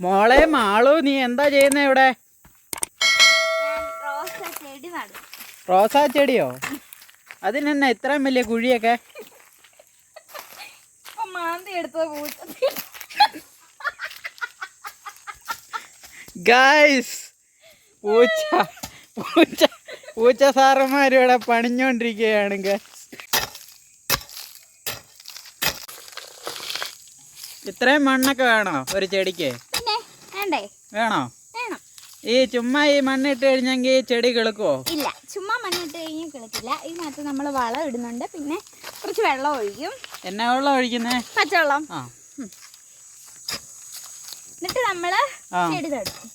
മോളെ മാളു നീ എന്താ ചെയ്യുന്ന ഇവിടെ? റോസ ചെടിയോ? അതിനെന്നാ ഇത്രയും വലിയ കുഴിയൊക്കെ? ഗായ്സ് പൂച്ച പൂച്ച പൂച്ച സാറന്മാരിവിടെ പണിഞ്ഞോണ്ടിരിക്കുകയാണ് ഗായ്സ് ഇത്രയും മണ്ണൊക്കെ വേണോ ഒരു ചെടിക്ക്? വേണ്ടേ? വേണോ? വേണം. ഈ ചുമ്മാ ഈ മണ്ണിട്ട് കഴിഞ്ഞെങ്കിൽ ചെടി കിളുക്കുവോ? ഇല്ല ചുമ്മാ മണ്ണിട്ട് കഴിഞ്ഞാൽ കിളക്കില്ല. ഇതിനകത്ത് നമ്മൾ വളം ഇടുന്നുണ്ട്. പിന്നെ കുറച്ച് വെള്ളം ഒഴിക്കും. എന്നാ വെള്ളം ഒഴിക്കുന്നേ? പച്ചവെള്ളം. ആ. എന്നിട്ട് നമ്മൾ ആ. ചെടി തടും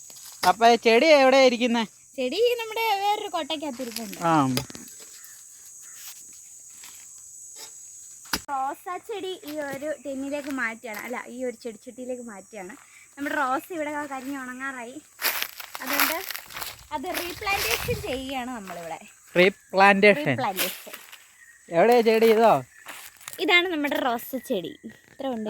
അപ്പൊ ചെടി എവിടെ ഇരിക്കുന്നേ? ചെടി നമ്മുടെ വേറൊരു കൊട്ടയ്ക്കകത്ത് ഇരിപ്പുണ്ട് ആ. റോസാ ചെടി ഈ ഒരു ടെന്നിലേക്ക് മാറ്റിയാണ് അല്ല ഈ ഒരു ചെടിച്ചട്ടിയിലേക്ക് മാറ്റിയാണ് നമ്മുടെ റോസ് ഇവിടെ കരിഞ്ഞ് ഉണങ്ങാറായി. അതുകൊണ്ട് അത് റീപ്ലാന്റേഷൻ ചെയ്യുകയാണ് നമ്മളിവിടെ. റീപ്ലാന്റേഷൻ എവിടെയാ ചെടി ഇതോ? ഇതാണ് നമ്മുടെ റോസ് ചെടി. ഇത്ര ഉണ്ട്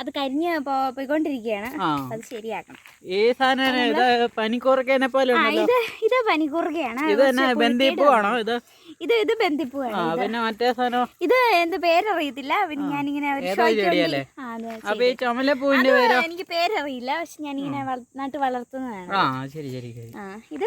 അത് കരിഞ്ഞ് പോയിക്കൊണ്ടിരിക്കുകയാണ്. അത് ശരിയാക്കണം. ഈ സാധനം ഇത് പനിക്കൂർക്കേനെ പോലെ ഇത് ഇത് പനികൂർക്കയാണ് ഇത് തന്നെ ബന്ദിപ്പൂ ആണോ ഇത്? ഇത് ഇത് ബന്ദിപ്പൂവാണ് ആ പിന്നെ മറ്റേ സാധനം. ഇത് എന്ത് പേരറിയത്തില്ല. പിന്നെ ഞാനിങ്ങനെ അപ്പൊ ഈ. ചുമലപ്പൂവിന്റെ പേരോ? എനിക്ക് പേരറിയില്ല. പക്ഷെ ഞാനിങ്ങനെ നട്ട് വളർത്തുന്നതാണ്. ആ ശരി ശരി ഇത്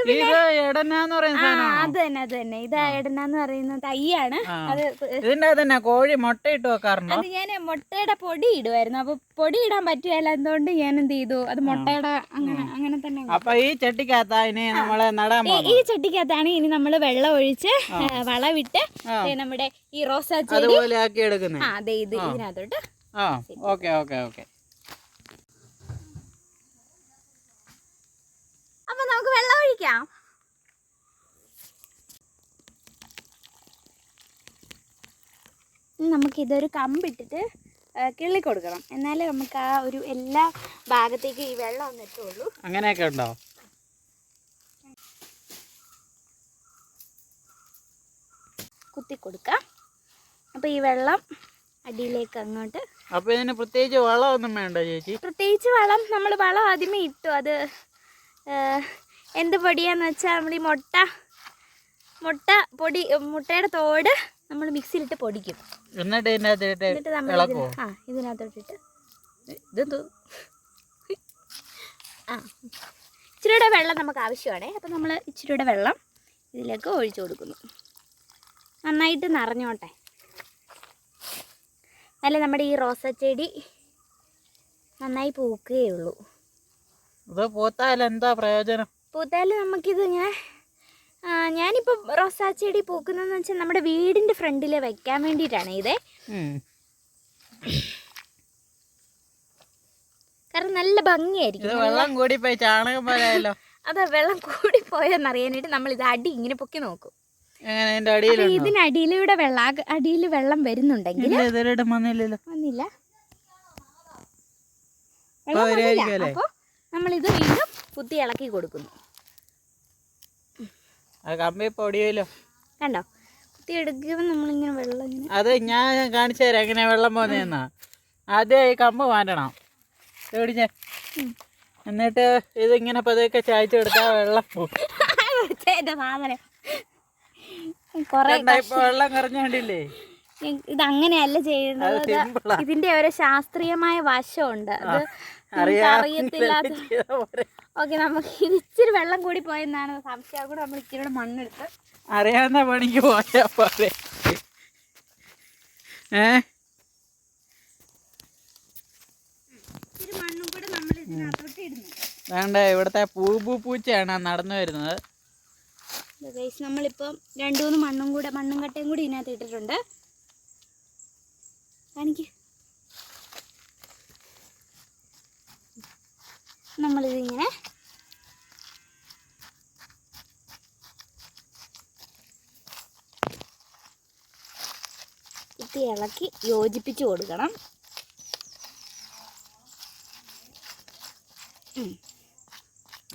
എടനാന്ന് പറയുന്ന അത് തന്നെ അത് തന്നെ. ഇത് എടനാന്ന് പറയുന്ന തൈയാണ്. അത് ഇതിന്റെ തന്നെ കോഴി മുട്ട ഇട്ട് വെക്കാറുണ്ട്? അത് ഞാൻ മുട്ടയുടെ പൊടി ഇടുമായിരുന്നു അപ്പൊ പൊടി ഇടാൻ പറ്റുകയില്ല. എന്തുകൊണ്ട് ഞാൻ എന്ത് ചെയ്തു? അത് മുട്ടയുടെ അങ്ങനെ അങ്ങനെ തന്നെ അപ്പൊ ഈ ചട്ടിക്കകത്താണ് ഇനി നമ്മളെ നടാൻ ഈ- ചട്ടിക്കകത്താണ് ഇനി നമ്മൾ വെള്ളം ഒഴിച്ച് വളവിട്ട് നമ്മുടെ ഈ റോസാ ചെടി. ആക്കി ആ അതെ ഇത് ഇതിനകത്തോട്ട് ആ ഓക്കെ ഓക്കെ ഓക്കെ. അപ്പൊ നമുക്ക് വെള്ളം ഒഴിക്കാം. ഇനി നമുക്ക് ഇതൊരു കമ്പിട്ടിട്ട് കിള്ളിക്കൊടുക്കണം കിള്ളി കൊടുക്കണം. എന്നാലേ നമുക്ക് ആ ഒരു എല്ലാ ഭാഗത്തേക്കും ഈ വെള്ളം ഒന്ന് എത്തുള്ളൂ. അങ്ങനെയൊക്കെ ഉണ്ടോ? കുത്തി കൊടുക്കാം അപ്പോൾ ഈ വെള്ളം അടിയിലേക്ക് അങ്ങോട്ട് അപ്പൊ ഇതിന് പ്രത്യേകിച്ച് വളമൊന്നും വേണ്ട ചേച്ചി. പ്രത്യേകിച്ച് വളം നമ്മൾ വളം ആദ്യമേ ഇട്ടു. അത് എന്ത് പൊടിയാന്ന് വെച്ചാൽ നമ്മൾ ഈ മുട്ട മുട്ട പൊടി മുട്ടയുടെ തോട് നമ്മൾ മിക്സിയിലിട്ട് പൊടിക്കും. എന്നിട്ട് ഇതിനകത്തിട്ട് നമ്മൾ ആ ഇതിനകത്തോട്ടിട്ട്. ഇതെന്തോ? ആ ഇച്ചിരിയുടെ വെള്ളം നമുക്ക് ആവശ്യമാണേ. അപ്പം നമ്മൾ ഇച്ചിരിയുടെ വെള്ളം ഇതിലേക്ക് ഒഴിച്ചു കൊടുക്കുന്നു. നന്നായിട്ട് നിറഞ്ഞോട്ടെ. അല്ല നമ്മുടെ ഈ റോസച്ചെടി നന്നായി പൂക്കുകയേ ഉള്ളൂ. പൂത്താൽ എന്താ പ്രയോജനം? പൂത്താൽ നമുക്കിത് ഇങ്ങനെ ഞാനിപ്പോൾ റോസാ ചെടി പൂക്കുന്നതെന്ന് വെച്ചാൽ നമ്മുടെ വീടിന്റെ ഫ്രണ്ടിൽ വെക്കാൻ വേണ്ടിയിട്ടാണ് ഇതേ. കാരണം നല്ല ഭംഗിയായിരിക്കും. വെള്ളം കൂടി പോയി ചാണകം പോലെയല്ലോ. അത് വെള്ളം കൂടി പോയെന്നറിയാനായിട്ട് നമ്മൾ ഇത് അടി ഇങ്ങനെ പൊക്കി നോക്കും. അപ്പൊ ഇതിനടിയിലൂടെ വെള്ള അടിയിൽ വെള്ളം വരുന്നുണ്ടെങ്കിൽ വന്നില്ല? അപ്പോൾ നമ്മളിത് വീണ്ടും കുത്തി ഇളക്കി കൊടുക്കുന്നു. കണ്ടോ? കുത്തി എടുക്കുമ്പോൾ നമ്മളിങ്ങനെ വെള്ളം അത് ഞാൻ കാണിച്ചു തരാം എങ്ങനെ വെള്ളം പോകുന്നതെന്നാ. ആദ്യം ഈ കമ്പ് മാറ്റണം. ഓടിച്ചേ എന്നിട്ട് ഇതിങ്ങനെ പതുക്കെ ചായച്ചു കൊടുത്താൽ വെള്ളം പോകും സാധനം. വെള്ളം കറഞ്ഞോണ്ടില്ലേ? ഇത് അങ്ങനെയല്ല ചെയ്യുന്നത് ഇതിന്റെ ഒരു ശാസ്ത്രീയമായ വശമുണ്ട്. അത് അറിയത്തില്ലാത്ത ഓക്കെ നമുക്ക് ഇത് ഇച്ചിരി വെള്ളം കൂടി പോയെന്നാണ് സംശയം. കൂടെ നമ്മൾ ഇച്ചിരി മണ്ണെടുത്ത്. അറിയാവുന്ന പണിക്ക് പോയാ പോലെ ഏ? വേണ്ട ഇവിടുത്തെ പൂ പൂ പൂച്ചയാണ് നടന്നു വരുന്നത്. ഗൈസ് നമ്മളിപ്പം രണ്ടു മൂന്ന് മണ്ണും കൂടെ മണ്ണും കട്ടയും കൂടി ഇതിനകത്ത് ഇട്ടിട്ടുണ്ട്. കാണിക്ക്. നമ്മളിതിങ്ങനെ കുത്തി ഇളക്കി യോജിപ്പിച്ച് കൊടുക്കണം.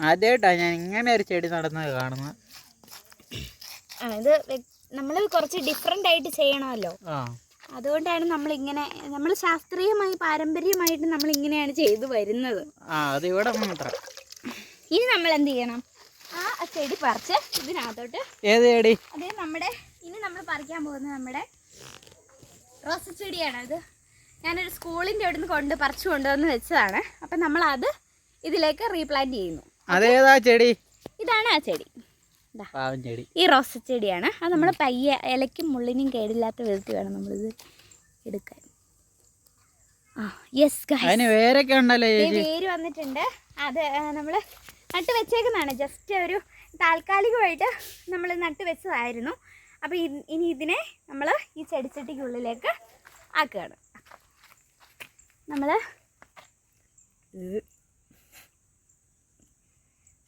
ആദ്യമായിട്ടാണ് ഞാൻ ഇങ്ങനെ ഒരു ചെടി നടന്നത് കാണുന്നത്. ഇത് നമ്മൾ കുറച്ച് ഡിഫറെന്റ് ആയിട്ട് ചെയ്യണമല്ലോ. അതുകൊണ്ടാണ് നമ്മൾ ഇങ്ങനെ നമ്മൾ ശാസ്ത്രീയമായി പാരമ്പര്യമായിട്ട് നമ്മൾ ഇങ്ങനെയാണ് ചെയ്തു വരുന്നത്. ഇനി നമ്മൾ എന്ത് ചെയ്യണം? ആ ചെടി പറിച്ച് ഇതിനകത്തോട്ട് ഏത് ചെടി? അതേ നമ്മുടെ ഇനി നമ്മൾ പറിക്കാൻ പോകുന്നത് നമ്മുടെ റോസ് ചെടിയാണ് അത്. ഞാനൊരു സ്കൂളിന്റെ അവിടെ നിന്ന് കൊണ്ട് പറിച്ചു കൊണ്ടുവന്ന് വെച്ചതാണ്. അപ്പം നമ്മൾ അത് ഇതിലേക്ക് റീപ്ലാന്റ് ചെയ്യുന്നു. അതേതാ ചെടി? ഇതാണ് ആ ചെടി. ഈ റോസ് ചെടിയാണ്. അത് നമ്മൾ പയ്യെ ഇലയ്ക്കും മുള്ളിനും കേടില്ലാത്ത വിധത്തിൽ വേണം നമ്മളിത് എടുക്കാൻ. ആ യെസ് വേരൊക്കെ ഉണ്ടല്ലോ വേര് വന്നിട്ടുണ്ട്. അത് നമ്മൾ നട്ട് വെച്ചേക്കുന്നതാണ്. ജസ്റ്റ് ഒരു താൽക്കാലികമായിട്ട് നമ്മൾ നട്ട് വെച്ചതായിരുന്നു. അപ്പോൾ ഇനി ഇതിനെ നമ്മൾ ഈ ചെടിച്ചട്ടിക്കുള്ളിലേക്ക് ആക്കുകയാണ്. നമ്മൾ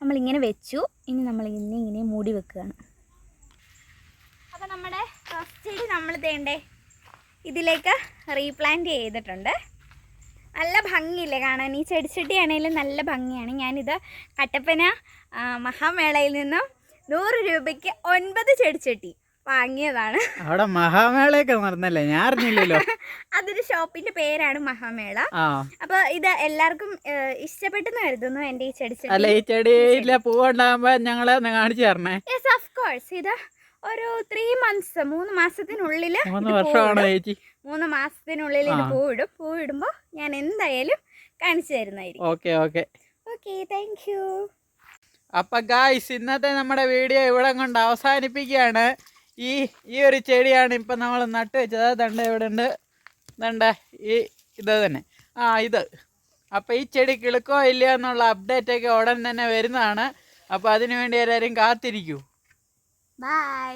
നമ്മളിങ്ങനെ വെച്ചു. ഇനി നമ്മൾ ഇങ്ങനെ ഇങ്ങനെ മൂടി വെക്കുകയാണ്. അപ്പോൾ നമ്മുടെ റോസ് ചെടി നമ്മൾ തേണ്ടേ ഇതിലേക്ക് റീപ്ലാന്റ് ചെയ്തിട്ടുണ്ട്. നല്ല ഭംഗിയില്ലേ കാണാൻ? ഈ ചെടിച്ചട്ടി ആണെങ്കിലും നല്ല ഭംഗിയാണ്. ഞാനിത് കട്ടപ്പന മഹാമേളയിൽ നിന്നും നൂറ് രൂപയ്ക്ക് ഒൻപത് ചെടിച്ചട്ടി വാങ്ങിയതാണ്. അവിടെ മഹാമേളയൊക്കെ നടന്നല്ലേ? ഞാൻ അറിഞ്ഞില്ലല്ലോ. അതൊരു ഷോപ്പിന്റെ പേരാണ് മഹാമേള. അപ്പൊ ഇത് എല്ലാവർക്കും ഇഷ്ടപ്പെട്ടെന്ന് കരുതുന്നു എന്റെ ഈ ചെടി അല്ല ഈ ചെടിയിലെ പൂവുണ്ടാകുമ്പോ ഞങ്ങളെ കാണിച്ചു തരണേ. യെസ് ഓഫ് കോഴ്സ് ഇത് ഒരു ത്രീ മന്ത്സ് മൂന്ന് മാസത്തിനുള്ളിൽ മൂന്ന് മാസത്തിനുള്ളിൽ ഇത്. പൂവിടും. പൂവിടുമ്പോ ഞാൻ എന്തായാലും കാണിച്ചു തരുന്നതായിരിക്കും. Okay okay. Okay thank you അപ്പൊ ഗായ്സ് ഇന്നത്തെ നമ്മുടെ വീഡിയോ ഇവിടെ കൊണ്ട് അവസാനിപ്പിക്കുകയാണ്. ഈ ഈ ഒരു ചെടിയാണ് ഇപ്പം നമ്മൾ നട്ട് വെച്ചത്. ദണ്ട ഇവിടെ ഉണ്ട്. ദണ്ട ഈ ഇത് തന്നെ. ആ ഇത്. അപ്പോൾ ഈ ചെടി കിളുക്കോ ഇല്ലയോ എന്നുള്ള അപ്ഡേറ്റൊക്കെ ഉടൻ തന്നെ വരുന്നതാണ്. അപ്പോൾ അതിനു വേണ്ടി എല്ലാവരും കാത്തിരിക്കൂ. ബൈ